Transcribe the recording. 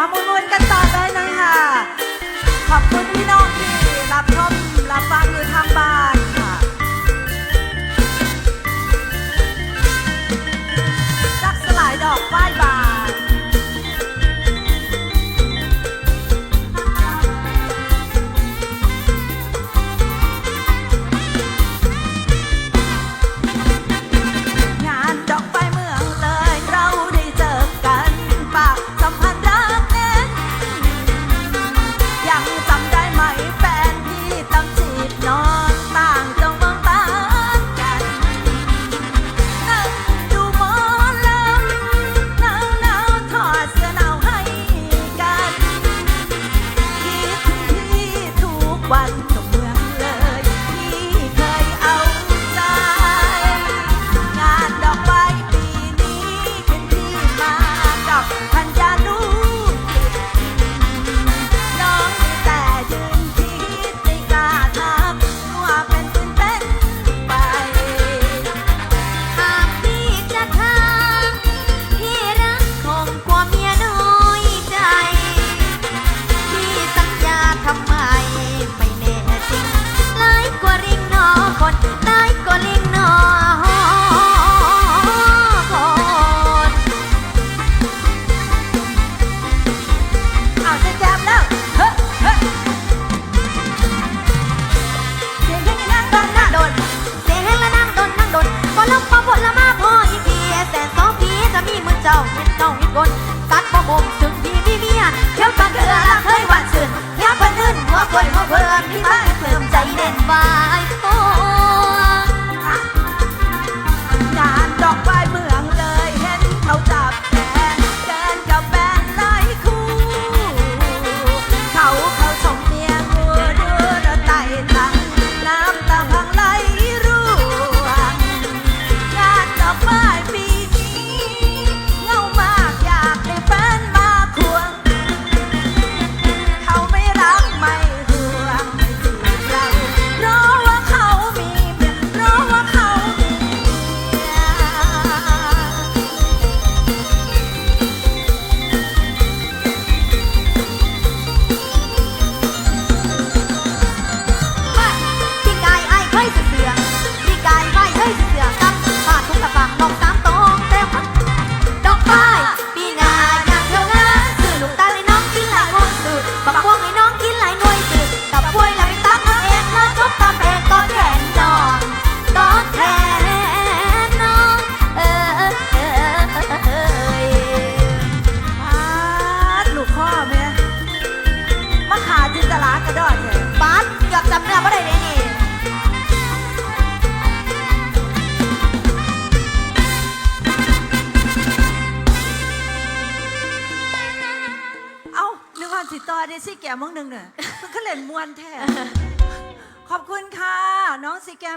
มามุนมุกันต่อเลยนะคะ ขอบคุณพี่น้องที่รับชมรับฟังอยู่ทางบ้านค่ะจากสลายดอกไฟบา นึกว่าสิต่อเดซี่แกมมองหนึ่งเนี่ยมันก็เล่นมวนแท้ขอบคุณค่ะ น้องสีแกม